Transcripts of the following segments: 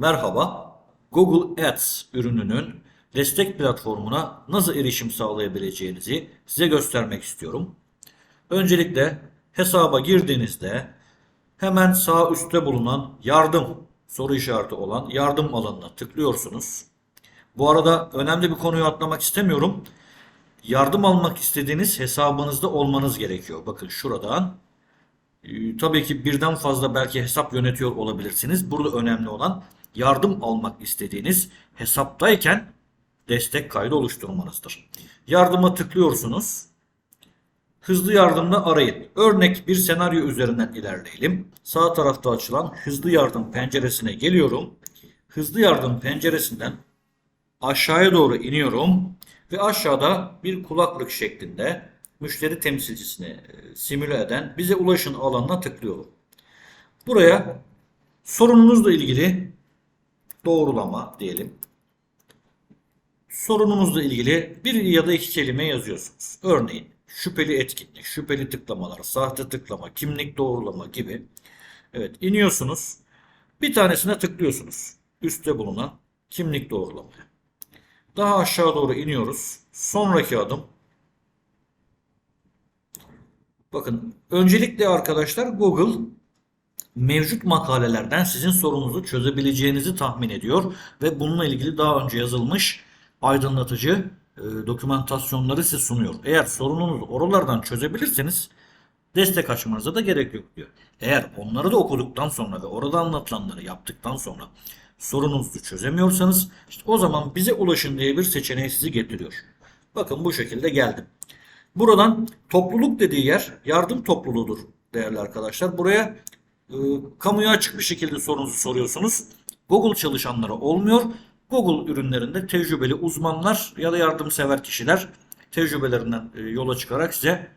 Merhaba, Google Ads ürününün destek platformuna nasıl erişim sağlayabileceğinizi size göstermek istiyorum. Öncelikle hesaba girdiğinizde hemen sağ üstte bulunan yardım soru işareti olan yardım alanına tıklıyorsunuz. Bu arada önemli bir konuyu atlamak istemiyorum. Yardım almak istediğiniz hesabınızda olmanız gerekiyor. Bakın şuradan ee, Tabii ki birden fazla belki hesap yönetiyor olabilirsiniz. Burada önemli olan yardım almak istediğiniz hesaptayken destek kaydı oluşturmanızdır. Yardıma tıklıyorsunuz. Hızlı yardımla arayın. Örnek bir senaryo üzerinden ilerleyelim. Sağ tarafta açılan hızlı yardım penceresine geliyorum. Hızlı yardım penceresinden aşağıya doğru iniyorum ve aşağıda bir kulaklık şeklinde müşteri temsilcisini e, simüle eden bize ulaşın alanına tıklıyorum. Buraya sorununuzla ilgili doğrulama diyelim. Sorunumuzla ilgili bir ya da iki kelime yazıyorsunuz. Örneğin şüpheli etkinlik, şüpheli tıklamalar, sahte tıklama, kimlik doğrulama gibi. Evet iniyorsunuz. Bir tanesine tıklıyorsunuz. Üstte bulunan kimlik doğrulama. Daha aşağı doğru iniyoruz. Sonraki adım. Bakın öncelikle arkadaşlar Google mevcut makalelerden sizin sorununuzu çözebileceğinizi tahmin ediyor ve bununla ilgili daha önce yazılmış aydınlatıcı e, dokümantasyonları size sunuyor. Eğer sorununuzu oralardan çözebilirseniz destek açmanıza da gerek yok diyor. Eğer onları da okuduktan sonra ve orada anlatılanları yaptıktan sonra sorununuzu çözemiyorsanız işte o zaman bize ulaşın diye bir seçeneği sizi getiriyor. Bakın bu şekilde geldim. Buradan topluluk dediği yer yardım topluluğudur değerli arkadaşlar. Buraya e, kamuya açık bir şekilde sorunuzu soruyorsunuz. Google çalışanları olmuyor. Google ürünlerinde tecrübeli uzmanlar ya da yardımsever kişiler tecrübelerinden e, yola çıkarak size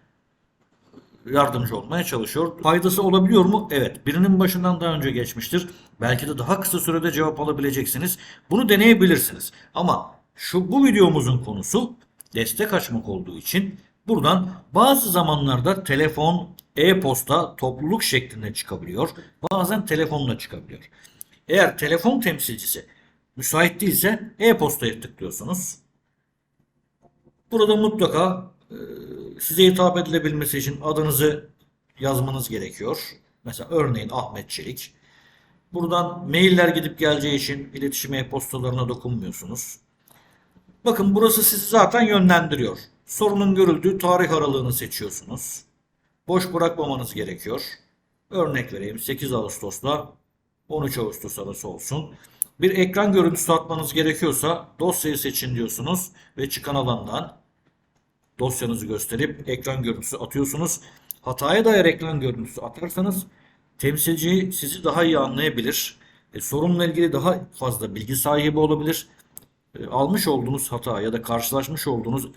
yardımcı olmaya çalışıyor. Faydası olabiliyor mu? Evet. Birinin başından daha önce geçmiştir. Belki de daha kısa sürede cevap alabileceksiniz. Bunu deneyebilirsiniz. Ama şu bu videomuzun konusu destek açmak olduğu için buradan bazı zamanlarda telefon, e-posta, topluluk şeklinde çıkabiliyor. Bazen telefonla çıkabiliyor. Eğer telefon temsilcisi müsait değilse e-postaya tıklıyorsunuz. Burada mutlaka e, size hitap edilebilmesi için adınızı yazmanız gerekiyor. Mesela örneğin Ahmet Çelik. Buradan mailler gidip geleceği için iletişim e-postalarına dokunmuyorsunuz. Bakın burası sizi zaten yönlendiriyor. Sorunun görüldüğü tarih aralığını seçiyorsunuz. Boş bırakmamanız gerekiyor. Örnek vereyim 8 Ağustos'la 13 Ağustos arası olsun. Bir ekran görüntüsü atmanız gerekiyorsa dosyayı seçin diyorsunuz ve çıkan alandan dosyanızı gösterip ekran görüntüsü atıyorsunuz. Hataya dair ekran görüntüsü atarsanız temsilci sizi daha iyi anlayabilir. E, sorunla ilgili daha fazla bilgi sahibi olabilir. E, almış olduğunuz hata ya da karşılaşmış olduğunuz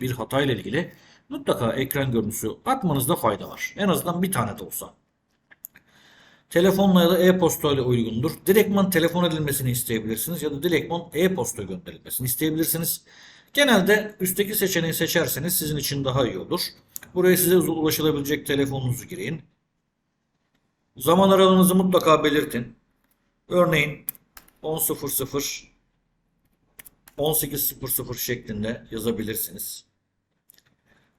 bir hata ile ilgili mutlaka ekran görüntüsü atmanızda fayda var. En azından bir tane de olsa. Telefonla ya da e-posta ile uygundur. Direktman telefon edilmesini isteyebilirsiniz ya da direktman e-posta gönderilmesini isteyebilirsiniz. Genelde üstteki seçeneği seçerseniz sizin için daha iyi olur. Buraya size ulaşılabilecek telefonunuzu girin. Zaman aralığınızı mutlaka belirtin. Örneğin 10.00 18.00 şeklinde yazabilirsiniz.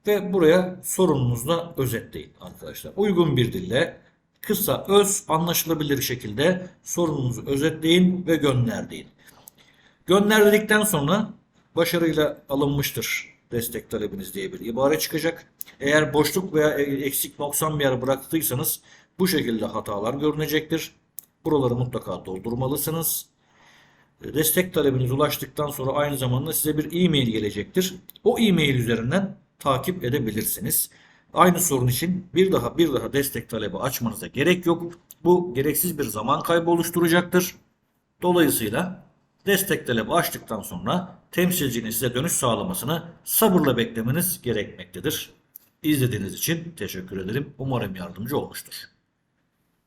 Ve buraya sorununuzla özetleyin arkadaşlar. Uygun bir dille kısa, öz, anlaşılabilir şekilde sorununuzu özetleyin ve gönder deyin. Gönder dedikten sonra başarıyla alınmıştır destek talebiniz diye bir ibare çıkacak. Eğer boşluk veya eksik noksan bir yer bıraktıysanız bu şekilde hatalar görünecektir. Buraları mutlaka doldurmalısınız. Destek talebiniz ulaştıktan sonra aynı zamanda size bir e-mail gelecektir. O e-mail üzerinden takip edebilirsiniz. Aynı sorun için bir daha bir daha destek talebi açmanıza gerek yok. Bu gereksiz bir zaman kaybı oluşturacaktır. Dolayısıyla destek talebi açtıktan sonra temsilcinin size dönüş sağlamasını sabırla beklemeniz gerekmektedir. İzlediğiniz için teşekkür ederim. Umarım yardımcı olmuştur.